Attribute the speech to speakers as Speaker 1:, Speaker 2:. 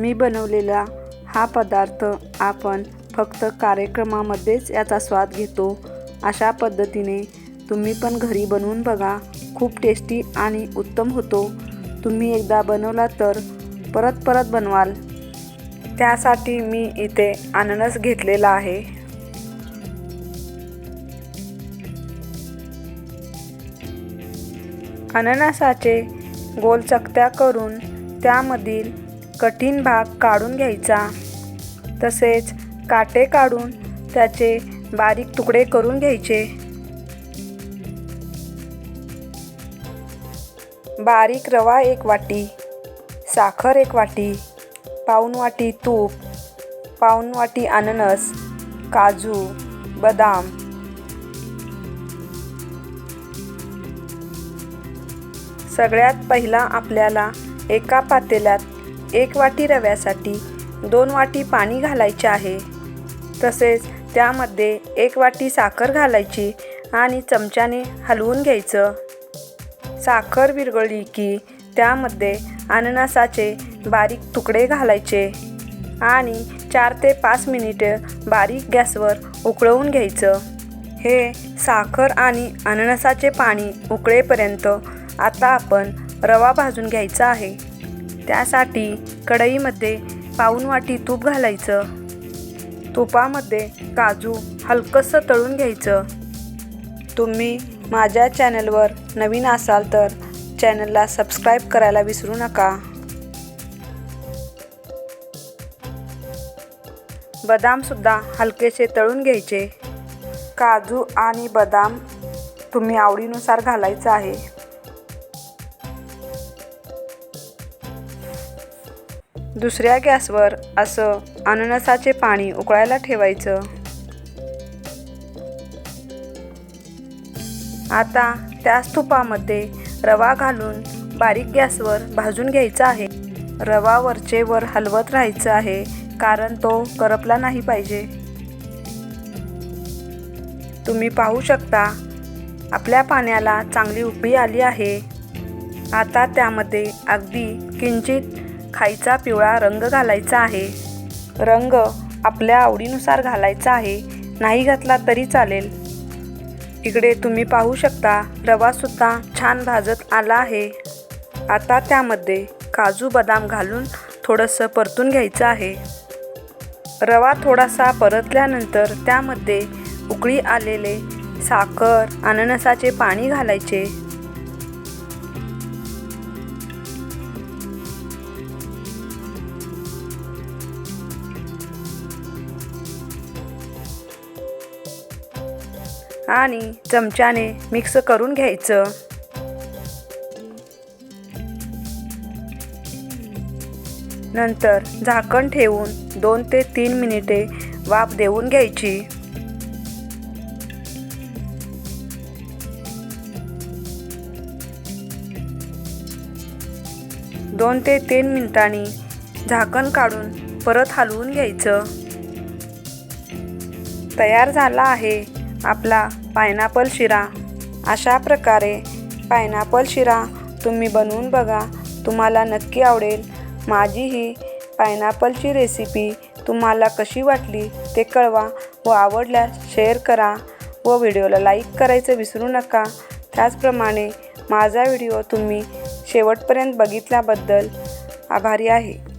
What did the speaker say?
Speaker 1: मी बनवलेला हा पदार्थ आपण फक्त कार्यक्रमामध्येच याचा स्वाद घेतो. अशा पद्धतीने तुम्ही पण घरी बनवून बघा. खूप टेस्टी आणि उत्तम होतो. तुम्ही एकदा बनवला तर परत परत बनवाल. त्यासाठी मी इथे अननस घेतलेला आहे. अननसाचे गोल चकत्या करून त्यामधील कठीण भाग काढून घ्यायचा. तसेच काटे काढून त्याचे बारीक तुकडे करून घ्यायचे. बारीक रवा एक वाटी साखर एक वाटी पाऊन वाटी तूप पाऊन वाटी अननस काजू बदाम. सगळ्यात पहिला आपल्याला एका पातेल्यात एक वाटी रव्यासाठी दोन वाटी पाणी घालायचे आहे. तसेच त्यामध्ये एक वाटी साखर घालायची आणि चमच्याने हलवून घ्यायचं. साखर विरघळली की त्यामध्ये अननसाचे बारीक तुकडे घालायचे आणि चार ते पाच मिनिटं बारीक गॅसवर उकळवून घ्यायचं. हे साखर आणि अननसाचे पाणी उकळेपर्यंत आता आपण रवा भाजून घ्यायचा आहे. त्यासाठी कढईमध्ये पाऊण वाटी तूप घालायचं. तुपामध्ये काजू हलकंसं तळून घ्यायचं. तुम्ही माझ्या चॅनलवर नवीन असाल तर चॅनलला सबस्क्राईब करायला विसरू नका. बदामसुद्धा हलकेसे तळून घ्यायचे. काजू आणि बदाम तुम्ही आवडीनुसार घालायचं आहे. दुसऱ्या गॅसवर असं अननसाचे पाणी उकळायला ठेवायचं. आता त्याच तुपामध्ये रवा घालून बारीक गॅसवर भाजून घ्यायचा आहे. रवा वरचेवर हलवत राहायचं आहे कारण तो करपला नाही पाहिजे. तुम्ही पाहू शकता आपल्या पाण्याला चांगली उकळी आली आहे. आता त्यामध्ये अगदी किंचित खायचा पिवळा रंग घालायचा आहे. रंग आपल्या आवडीनुसार घालायचा आहे. नाही घातला तरी चालेल. इकडे तुम्ही पाहू शकता रवासुद्धा छान भाजत आला आहे. आता त्यामध्ये काजू बदाम घालून थोडंसं परतून घ्यायचं आहे. रवा थोडासा परतल्यानंतर त्यामध्ये उकळी आलेले साखर अननसाचे पाणी घालायचे. आणि चमच्याने मिक्स करून घ्यायचं. नंतर झाकण ठेवून दोन ते तीन मिनिटे वाफ देऊन घ्यायची. दोन ते तीन मिनिटांनी झाकण काढून परत हलवून घ्यायचं. तयार झाला आहे. आपला पायनॅपल शिरा. अशा प्रकारे पायनॅपल शिरा तुम्ही बनवून बघा. तुम्हाला नक्की आवडेल. माझी ही पायनॅपलची रेसिपी तुम्हाला कशी वाटली ते कळवा व आवडल्यास शेअर करा व व्हिडिओला लाईक करायचं विसरू नका. त्याचप्रमाणे माझा व्हिडिओ तुम्ही शेवटपर्यंत बघितल्याबद्दल आभारी आहे.